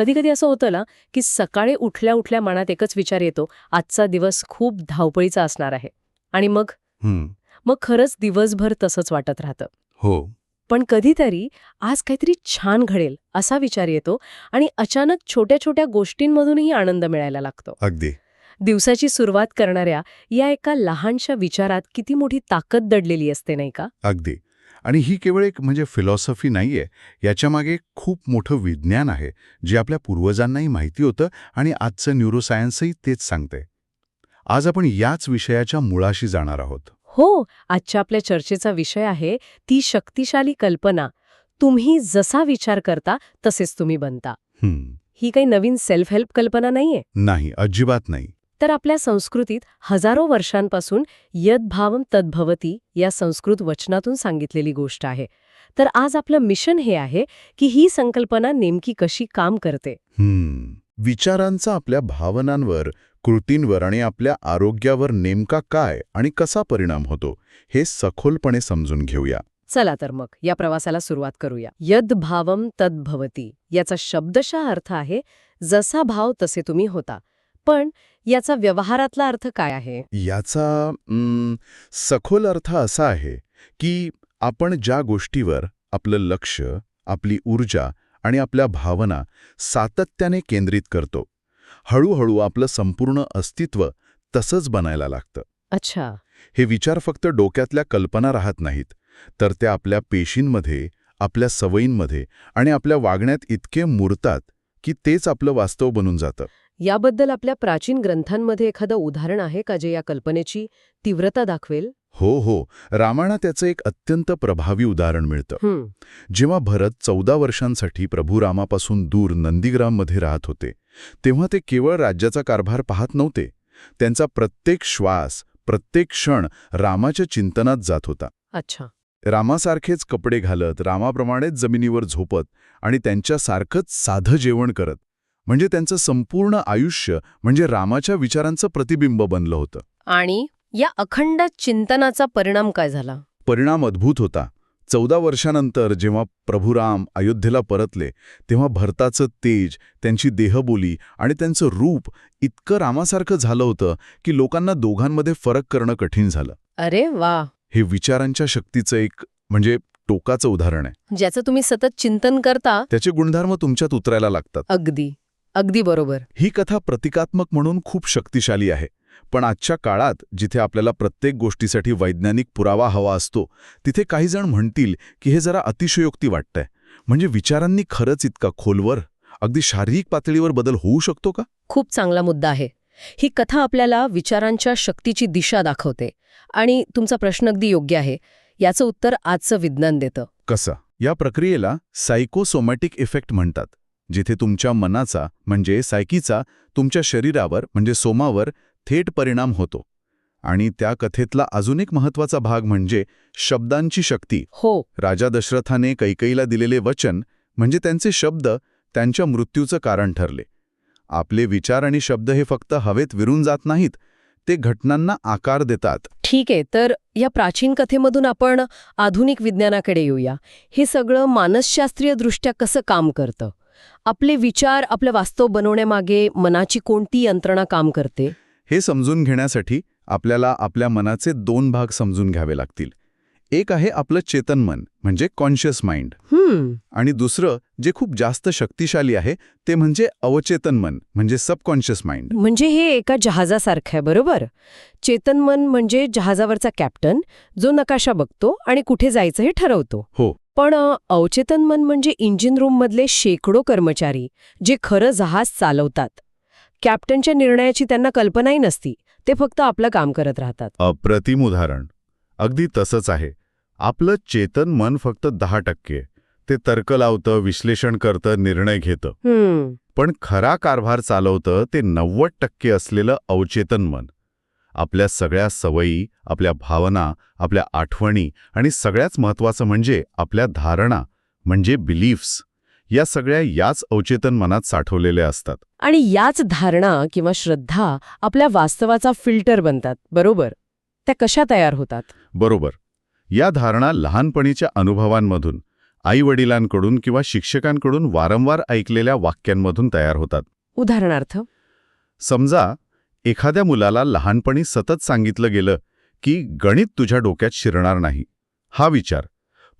कधी कधी असं होतं ना की सकाळी उठल्या उठल्या मनात एकच विचार येतो आजचा दिवस खूप धावपळीचा असणार आहे. आणि मग? मग खरंच दिवसभर तसंच वाटत राहतं. हो. पण कधीतरी आज काहीतरी छान घडेल असा विचार येतो आणि अचानक छोट्या छोट्या गोष्टींमधूनही आनंद मिळायला लागतो. अगदी. दिवसाची सुरुवात करणाऱ्या या एका लहानशा विचारात किती मोठी ताकद दडलेली असते नाही का? अगदी. आणि ही केवळ एक म्हणजे फिलॉसॉफी नाहीये. याच्यामागे खूप मोठं विज्ञान आहे जे आपल्या पूर्वजांनाही माहिती होतं आणि आजचं न्यूरोसायन्सही तेच सांगते. आज आपण याच विषयाच्या मुळाशी जाणार आहोत. हो आजच्या आपल्या चर्चेचा विषय आहे ती शक्तिशाली कल्पना. तुम्ही जसा विचार करता तसेच तुम्ही बनता. हं, ही काही नवीन सेल्फ हेल्प कल्पना नाहीये? नाही अजिबात नाही. तर आपल्या संस्कृतीत हजारो वर्षांपासून यद्भावम तद्भवती या संस्कृत वचनातून सांगितलेली गोष्ट आहे. तर आज आपलं मिशन हे आहे की ही संकल्पना नेमकी कशी काम करते? विचारांचा आपल्या भावनांवर कृतींवर आणि आपल्या आरोग्यावर नेमका काय आणि कसा परिणाम होतो हे सखोलपणे समजून घेऊया. चला तर मग या प्रवासाला सुरुवात करूया. यद्भावम तद्भवती याचा शब्दशः अर्थ आहे जसा भाव तसे तुम्ही होता. पण याचा व्यवहारातला अर्थ काय आहे? याचा सखोल अर्थ असा आहे की आपण ज्या गोष्टीवर आपलं लक्ष आपली ऊर्जा आणि आपल्या भावना सातत्याने केंद्रित करतो हळूहळू आपलं संपूर्ण अस्तित्व तसंच बनायला लागतं. अच्छा. हे विचार फक्त डोक्यातल्या कल्पना राहत नाहीत तर त्या आपल्या पेशींमध्ये आपल्या सवयींमध्ये आणि आपल्या वागण्यात इतके मुरतात की तेच आपलं वास्तव बनून जातं. याबद्दल आपल्या प्राचीन ग्रंथांमध्ये एखादं उदाहरण आहे का जे या कल्पनेची तीव्रता दाखवेल? हो हो. रामायणात त्याचं एक अत्यंत प्रभावी उदाहरण मिळतं. जेव्हा भरत चौदा वर्षांसाठी प्रभू रामापासून दूर नंदीग्राममध्ये राहत होते तेव्हा ते केवळ राज्याचा कारभार पाहत नव्हते. त्यांचा प्रत्येक श्वास प्रत्येक क्षण रामाच्या चिंतनात जात होता. अच्छा. रामासारखेच कपडे घालत रामाप्रमाणेच जमिनीवर झोपत आणि त्यांच्यासारखंच साधं जेवण करत. म्हणजे त्यांचं संपूर्ण आयुष्य म्हणजे रामाच्या विचारांचं प्रतिबिंब बनलं होतं. आणि या अखंड चिंतनाचा परिणाम काय झाला? परिणाम अद्भुत होता. चौदा वर्षानंतर जेव्हा प्रभू राम अयोध्येला परतले तेव्हा भरताचं तेज त्यांची देहबोली आणि त्यांचं रूप इतकं रामासारखं झालं होतं की लोकांना दोघांमध्ये फरक करणं कठीण झालं. अरे वा! हे विचारांच्या शक्तीचं एक म्हणजे टोकाचं उदाहरण आहे. ज्याचं तुम्ही सतत चिंतन करता त्याचे गुणधर्म तुमच्यात उतरायला लागतात. अगदी. अगदी बरोबर. ही कथा प्रतिकात्मक म्हणून खूप शक्तिशाली आहे. पण आजच्या काळात जिथे आपल्याला प्रत्येक गोष्टीसाठी वैज्ञानिक पुरावा हवा असतो तिथे काही जण म्हणतील की हे जरा अतिशयोक्ती वाटतंय. म्हणजे विचारांनी खरंच इतका खोलवर अगदी शारीरिक पातळीवर बदल होऊ शकतो का? खूप चांगला मुद्दा आहे. ही कथा आपल्याला विचारांच्या शक्तीची दिशा दाखवते. आणि तुमचा प्रश्न अगदी योग्य आहे. याचं उत्तर आजचं विज्ञान देतं. कसं? या प्रक्रियेला सायकोसोमॅटिक इफेक्ट म्हणतात. जिथे तुमच्या मनाचा म्हणजे सायकीचा तुमच्या शरीरावर म्हणजे सोमावर थेट परिणाम होतो. आणि त्या कथेतला अजून एक महत्त्वाचा भाग म्हणजे शब्दांची शक्ती. हो. राजा दशरथाने कैकईला दिलेले वचन म्हणजे त्यांचे शब्द त्यांच्या मृत्यूचं कारण ठरले. आपले विचार आणि शब्द हे फक्त हवेत विरून जात नाहीत ते घटनांना आकार देतात. ठीक आहे तर या प्राचीन कथेमधून आपण आधुनिक विज्ञानाकडे येऊया. हे सगळं मानसशास्त्रीय दृष्ट्या कसं काम करतं? आपले विचार आपलं वास्तव बनवण्यामागे मनाची कोणती यंत्रणा काम करते? हे समजून घेण्यासाठी आपल्याला आपल्या मनाचे दोन भाग समजून घ्यावे लागतील. एक आहे आपलं चेतन मन म्हणजे कॉन्शियस माइंड आणि दुसरं जे खूप जास्त शक्तिशाली आहे ते म्हणजे अवचेतन मन म्हणजे सबकॉन्शियस माइंड म्हणजे हे एका जहाजासारखं आहे बरोबर? चेतनमन म्हणजे जहाजावरचा कॅप्टन जो नकाशा बघतो आणि कुठे जायचं हे ठरवतो. हो. पण अवचेतन मन म्हणजे इंजिन रूममधले शेकडो कर्मचारी जे खरं जहाज चालवतात. कॅप्टनच्या निर्णयाची त्यांना कल्पनाही नसती ते फक्त आपलं काम करत राहतात. अप्रतिम उदाहरण. अगदी तसंच आहे. आपलं चेतन मन फक्त दहा टक्के. ते तर्क लावतं विश्लेषण करतं निर्णय घेतं. पण खरा कारभार चालवतं ते नव्वद टक्के असलेलं अवचेतन मन. आपल्या सगळ्या सवयी आपल्या भावना आपल्या आठवणी आणि सगळ्याच महत्त्वाचं म्हणजे आपल्या धारणा म्हणजे बिलीफ्स. या सगळ्या याच अवचेतन मनात साठवलेल्या असतात. आणि याच धारणा किंवा श्रद्धा आपल्या वास्तवाचा फिल्टर बनतात बरोबर? त्या कशा तयार होतात? बरोबर. या धारणा लहानपणीच्या अनुभवांमधून आई वडिलांकडून किंवा शिक्षकांकडून वारंवार ऐकलेल्या वाक्यांमधून तयार होतात. उदाहरणार्थ? समजा एखाद्या मुलाला लहानपणी सतत सांगितलं गेलं की गणित तुझ्या डोक्यात शिरणार नाही. हा विचार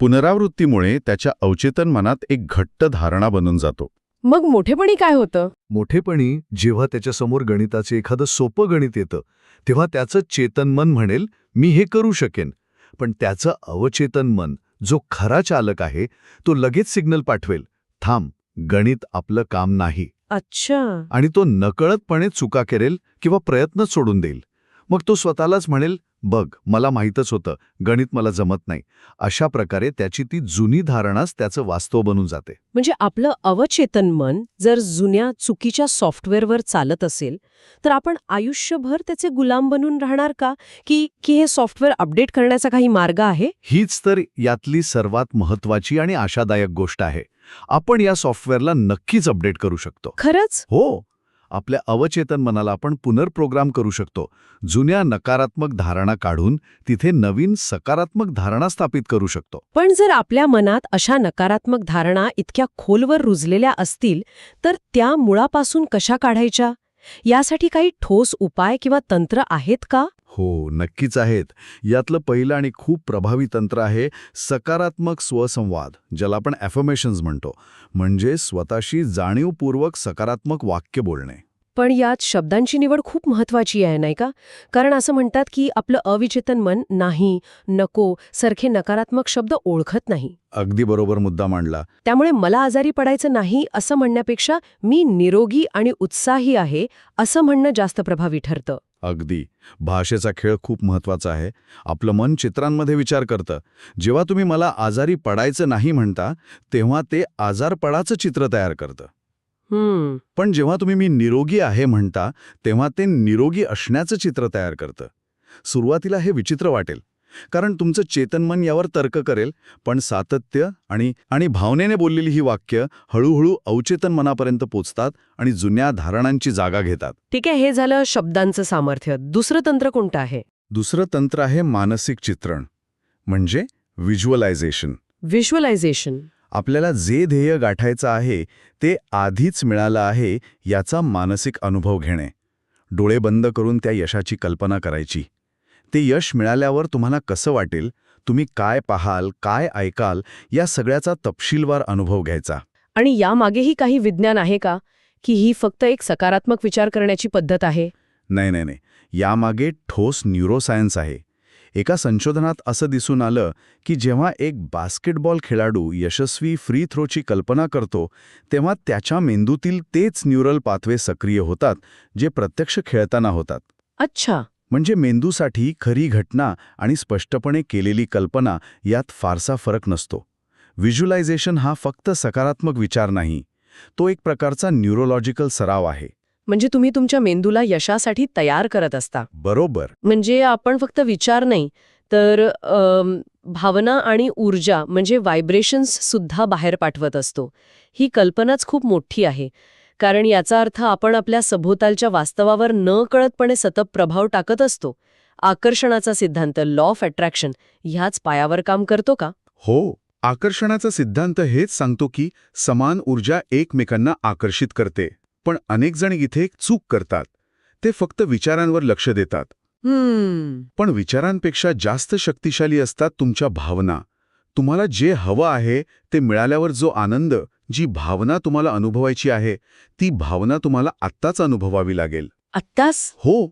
पुनरावृत्तीमुळे त्याच्या अवचेतन मनात एक घट्ट धारणा बनून जातो. मग मोठेपणी काय होतं? मोठेपणी जेव्हा त्याच्यासमोर गणिताचे एखादं सोपं गणित येतं तेव्हा त्याचं चेतन मन म्हणेल मी हे करू शकेन. पण त्याचं अवचेतन मन जो खरा चालक आहे तो लगेच सिग्नल पाठवेल. थांब गणित आपलं काम नाही. अच्छा. आणि तो नकळतपणे चुका करेल किंवा प्रयत्न सोडून देईल. मग तो स्वतःलाच म्हणेल बघ मला माहीतच होतं गणित मला जमत नाही. अशा प्रकारे त्याची ती जुनी धारणाच त्याचं वास्तव बनून जाते. म्हणजे आपलं अवचेतन मन जर जुन्या चुकीच्या सॉफ्टवेअरवर चालत असेल तर आपण आयुष्यभर त्याचे गुलाम बनून राहणार का? की की हे सॉफ्टवेअर अपडेट करण्याचा काही मार्ग आहे? हीच तर यातली सर्वात महत्वाची आणि आशादायक गोष्ट आहे. आपण या सॉफ्टवेअरला नक्कीच अपडेट करू शकतो. खरंच? हो. आपल्या अवचेतन मनाला आपण पुनर्प्रोग्राम करू शकतो. जुन्या नकारात्मक धारणा काढून तिथे नवीन सकारात्मक धारणा स्थापित करू शकतो. पण जर आपल्या मनात अशा नकारात्मक धारणा इतक्या खोलवर रुजलेल्या असतील तर त्या मुळापासून कशा काढायच्या? यासाठी काही ठोस उपाय किंवा तंत्र आहेत का? हो नक्कीच आहेत. यातलं पहिलं आणि खूप प्रभावी तंत्र आहे सकारात्मक स्वसंवाद ज्याला आपण ॲफर्मेशन्स म्हणतो. म्हणजे स्वतःशी जाणीवपूर्वक सकारात्मक वाक्य बोलणे. पण यात शब्दांची निवड खूप महत्वाची आहे नाही का? कारण असं म्हणतात की आपलं अविचेतन मन नाही नको सारखे नकारात्मक शब्द ओळखत नाही. अगदी बरोबर मुद्दा मांडला. त्यामुळे मला आजारी पडायचं नाही असं म्हणण्यापेक्षा मी निरोगी आणि उत्साही आहे असं म्हणणं जास्त प्रभावी ठरतं. अगदी. भाषेचा खेळ खूप महत्त्वाचा आहे. आपलं मन चित्रांमध्ये विचार करतं. जेव्हा तुम्ही मला आजारी पडायचं नाही म्हणता तेव्हा ते आजारपडाचं चित्र तयार करतं. पण जेव्हा तुम्ही मी निरोगी आहे म्हणता तेव्हा ते निरोगी असण्याचं चित्र तयार करतं. सुरुवातीला हे विचित्र वाटेल. कारण तुमचं चेतन मन यावर तर्क करेल पण सातत्य आणि आणि भावनेने बोललेली ही वाक्य हळूहळू अवचेतन मनापर्यंत पोचतात आणि जुन्या धारणांची जागा घेतात. ठीक आहे हे झालं शब्दांचं सामर्थ्य. दुसरं तंत्र कोणतं आहे? दुसरं तंत्र आहे मानसिक चित्रण म्हणजे व्हिज्युअलायझेशन. व्हिज्युअलायझेशन. आपल्याला जे ध्येय गाठायचं आहे ते आधीच मिळालं आहे याचा मानसिक अनुभव घेणे. डोळे बंद करून त्या यशाची कल्पना करायची. ते यश मिळाल्यावर तुम्हाला कसं वाटेल तुम्ही काय पाहाल काय ऐकाल या सगळ्याचा तपशीलवार अनुभव घ्यायचा. आणि यामागेही काही विज्ञान आहे का की ही फक्त एक सकारात्मक विचार करण्याची पद्धत आहे? नाही नाही नाही. यामागे ठोस न्यूरोसायन्स आहे. एका संशोधनात असं दिसून आलं की जेव्हा एक बास्केटबॉल खेळाडू यशस्वी फ्री थ्रोची कल्पना करतो तेव्हा त्याच्या मेंदूतील तेच न्यूरल पाथवे सक्रिय होतात जे प्रत्यक्ष खेळताना होतात. अच्छा. म्हणजे मेंदूसाठी खरी घटना आणि स्पष्टपणे केलेली कल्पना यात फारसा फरक नसतो. व्हिज्युलायझेशन हा फक्त सकारात्मक विचार नाही तो एक प्रकारचा न्यूरोलॉजिकल सराव आहे. म्हणजे तुम्ही तुमच्या मेंदूला यशासाठी तयार करत असता. बरोबर. म्हणजे आपण फक्त विचार नाही तर भावना आणि ऊर्जा म्हणजे व्हायब्रेशन्स सुद्धा बाहेर पाठवत असतो. ही कल्पनाच खूप मोठी आहे. कारण याचा अर्थ आपण आपल्या सभोवतालच्या वास्तवावर न कळतपणे सतत प्रभाव टाकत असतो. आकर्षणाचा सिद्धांत लॉ ऑफ अट्रॅक्शन ह्याच पायावर काम करतो का? हो आकर्षणाचा सिद्धांत हेच सांगतो की समान ऊर्जा एकमेकांना आकर्षित करते पण अनेक जण इथे एक चूक करतात. ते फक्त विचारांवर लक्ष देतात. हम्म. पण विचारांपेक्षा जास्त शक्तिशाली असतात तुमच्या भावना. तुम्हाला जे हवं आहे ते मिळाल्यावर जो आनंद जी भावना तुम्हाला अनुभवायची आहे ती भावना तुम्हाला आत्ताच अनुभवावी लागेल. आत्ताच? हो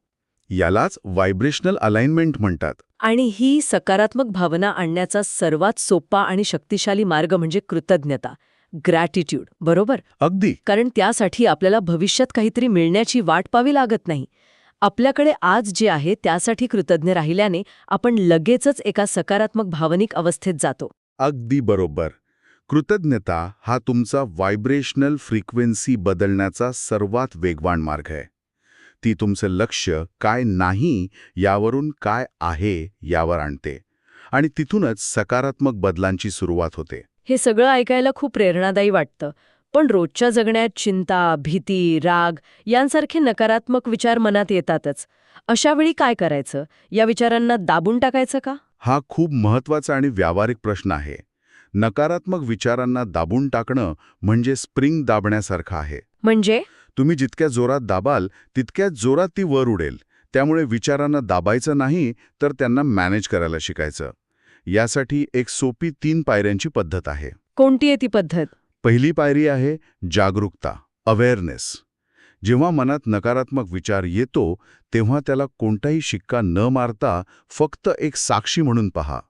यालाच व्हायब्रेशनल अलाइनमेंट म्हणतात. आणि ही सकारात्मक भावना आणण्याचा सर्वात सोपा आणि शक्तिशाली मार्ग म्हणजे कृतज्ञता ग्रॅटिट्यूड बरोबर? अगदी. कारण त्यासाठी आपल्याला भविष्यात काहीतरी मिळण्याची वाट पावी लागत नाही. आपल्याकडे आज जे आहे त्यासाठी कृतज्ञ राहिल्याने आपण लगेचच एका सकारात्मक भावनिक अवस्थेत जातो. अगदी बरोबर. कृतज्ञता हा तुमचा व्हायब्रेशनल फ्रिक्वेन्सी बदलण्याचा सर्वात वेगवान मार्ग आहे. ती तुमचं लक्ष काय नाही यावरून काय आहे यावर आणते आणि तिथूनच सकारात्मक बदलांची सुरुवात होते. हे सगळं ऐकायला खूप प्रेरणादायी वाटतं पण रोजच्या जगण्यात चिंता भीती राग यांसारखे नकारात्मक विचार मनात येतातच. अशा वेळी काय करायचं? या विचारांना दाबून टाकायचं का? हा खूप महत्त्वाचा आणि व्यावहारिक प्रश्न आहे. नकारात्मक विचारांना दाबून टाकणं म्हणजे स्प्रिंग दाबण्यासारखं आहे. म्हणजे? तुम्ही जितक्या जोरात दाबाल तितक्याच जोरात ती वर उडेल. त्यामुळे विचारांना दाबायचं नाही तर त्यांना मॅनेज करायला शिकायचं. यासाठी एक सोपी तीन पायऱ्यांची पद्धत आहे. कोणती आहे ती पद्धत? पहिली पायरी आहे जागरूकता अवेअरनेस जेव्हा मनात नकारात्मक विचार येतो तेव्हा त्याला कोणताही शिक्का न मारता फक्त एक साक्षी म्हणून पहा.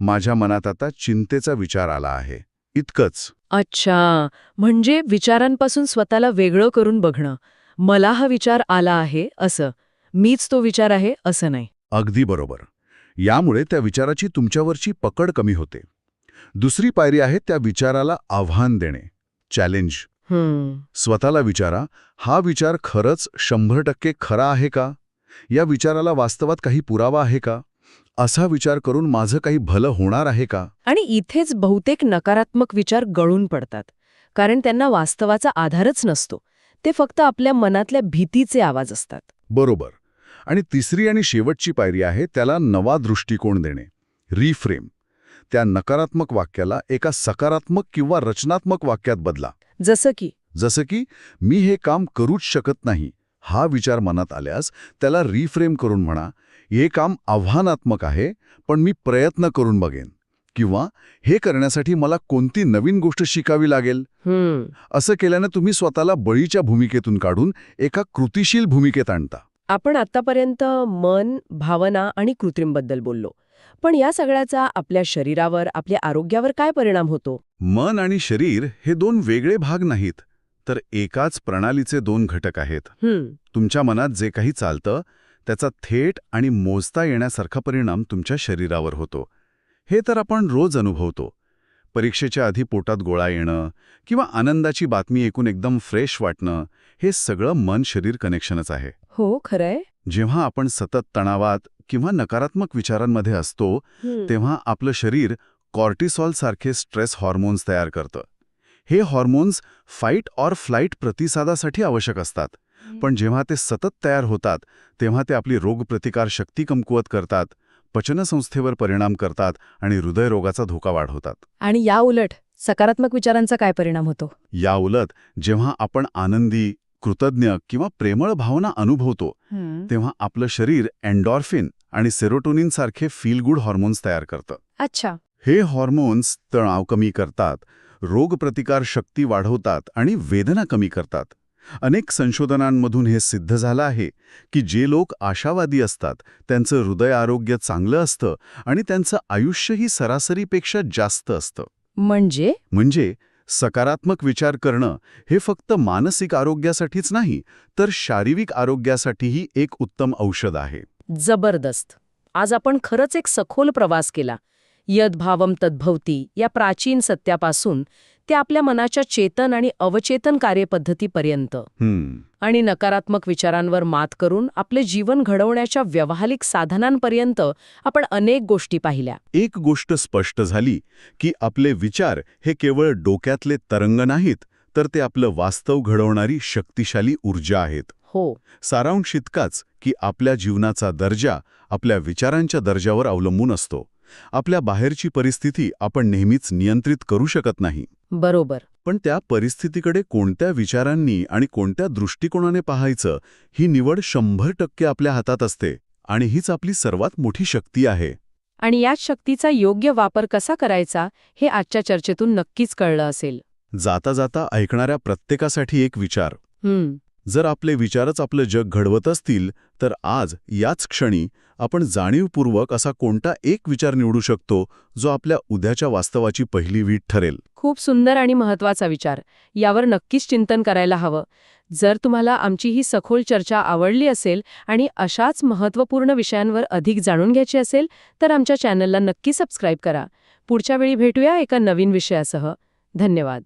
माझ्या मनात आता चिंतेचा विचार आला आहे. इतकंच. अच्छा. म्हणजे विचारांपासून स्वतःला वेगळं करून बघणं. मला हा विचार आला आहे असं. मीच तो विचार आहे असं नाही. अगदी बरोबर. यामुळे त्या विचाराची तुमच्यावरची पकड कमी होते. दुसरी पायरी आहे त्या विचाराला आव्हान देणे. चॅलेंज स्वतःला विचारा हा विचार खरंच शंभर टक्के खरा आहे का? या विचाराला वास्तवात काही पुरावा आहे का? असा विचार करून माझं काही भलं होणार आहे का? आणि इथेच बहुतेक नकारात्मक विचार गळून पडतात. कारण त्यांना वास्तवाचा आधारच नसतो. ते फक्त आपल्या मनातल्या भीतीचे आवाज असतात. बरोबर. आणि तिसरी आणि शेवटची पायरी आहे त्याला नवा दृष्टिकोन देणे. रिफ्रेम. त्या नकारात्मक वाक्याला एका सकारात्मक किंवा रचनात्मक वाक्यात बदला. जसं की? जसं की मी हे काम करूच शकत नाही. हा विचार मनात आल्यास त्याला रिफ्रेम करून म्हणा हे काम आव्हानात्मक आहे पण मी प्रयत्न करून बघेन. किंवा हे करण्यासाठी मला कोणती नवीन गोष्ट शिकावी लागेल? असं केल्यानं तुम्ही स्वतःला बळीच्या भूमिकेतून काढून एका कृतिशील भूमिकेत आणता. आपण आतापर्यंत मन भावना आणि कृत्रिमबद्दल बोललो. पण या सगळ्याचा आपल्या शरीरावर आपल्या आरोग्यावर काय परिणाम होतो? मन आणि शरीर हे दोन वेगळे भाग नाहीत. तर एकाच प्रणालीचे दोन घटक आहेत. तुमच्या मनात जे काही चालतं त्याचा थेट आणि मोजता येण्यासारखा परिणाम तुमच्या शरीरावर होतो. हे तर आपण रोज अनुभवतो. परीक्षेच्या आधी पोटात गोळा येणं किंवा आनंदाची बातमी ऐकून एकदम फ्रेश वाटणं हे सगळं मन शरीर कनेक्शनच आहे. हो खरंय. जेव्हा आपण सतत तणावात किंवा नकारात्मक विचारांमध्ये असतो तेव्हा आपलं शरीर कॉर्टिसॉल सारखे स्ट्रेस हॉर्मोन्स तयार करतं. हे हॉर्मोन्स फाईट ऑर फ्लाईट प्रतिसादासाठी आवश्यक असतात. पण जेव्हा ते सतत तयार होतात तेव्हा ते आपली रोगप्रतिकार शक्ती कमकुवत करतात पचनसंस्थेवर परिणाम करतात आणि हृदयरोगाचा धोका वाढवतात. आणि या उलट सकारात्मक विचारांचा काय परिणाम होतो? या उलट जेव्हा आपण आनंदी कृतज्ञ किंवा प्रेमळ भावना अनुभवतो तेव्हा आपलं शरीर एन्डॉर्फिन आणि सेरोटोनिन सारखे फील गुड हॉर्मोन्स तयार करतं. अच्छा. हे हॉर्मोन्स तणाव कमी करतात रोगप्रतिकार शक्ती वाढवतात आणि वेदना कमी करतात. अनेक संशोधनांमधून हे सिद्ध झालं आहे की जे लोक आशावादी असतात त्यांचं हृदय आरोग्य चांगलं असतं आणि त्यांचं आयुष्यही सरासरीपेक्षा जास्त असतं. म्हणजे? म्हणजे सकारात्मक विचार करणं हे फक्त मानसिक आरोग्यासाठीच नाही तर शारीरिक आरोग्यासाठीही एक उत्तम औषध आहे. जबरदस्त. आज आपण खरंच एक सखोल प्रवास केला. यद्भावम तद्भवती या प्राचीन सत्यापासून ते आपल्या मनाच्या चेतन आणि अवचेतन कार्यपद्धतीपर्यंत. आणि नकारात्मक विचारांवर मात करून आपले जीवन घडवण्याच्या व्यावहारिक साधनांपर्यंत आपण अनेक गोष्टी पाहिल्या. एक गोष्ट स्पष्ट झाली की आपले विचार हे केवळ डोक्यातले तरंग नाहीत तर ते आपलं वास्तव घडवणारी शक्तिशाली ऊर्जा आहेत. हो. सारांश इतकाच की आपल्या जीवनाचा दर्जा आपल्या विचारांच्या दर्जावर अवलंबून असतो. आपल्या बाहेरची परिस्थिती आपण नेहमीच नियंत्रित करू शकत नाही. बरोबर. पण त्या परिस्थितीकडे कोणत्या विचारांनी आणि कोणत्या दृष्टिकोनाने पाहायचं ही निवड शंभर टक्के आपल्या हातात असते आणि हीच आपली सर्वात मोठी शक्ती आहे. आणि याच शक्तीचा योग्य वापर कसा करायचा हे आजच्या चर्चेतून नक्कीच कळलं असेल. जाता जाता ऐकणाऱ्या प्रत्येकासाठी एक विचार. हम्म. जर आपले विचारच आपलं जग घडवत असतील तर आज याच क्षणी आपण जाणीवपूर्वक असा कोणता एक विचार निवडू शकतो जो आपल्या उद्याच्या वास्तवाची पहिली वीट ठरेल? खूप सुंदर आणि महत्त्वाचा विचार. यावर नक्कीच चिंतन करायला हवं. जर तुम्हाला आमची ही सखोल चर्चा आवडली असेल आणि अशाच महत्त्वपूर्ण विषयांवर अधिक जाणून घ्यायची असेल तर आमच्या चॅनलला नक्की सबस्क्राईब करा. पुढच्या वेळी भेटूया एका नवीन विषयासह. धन्यवाद.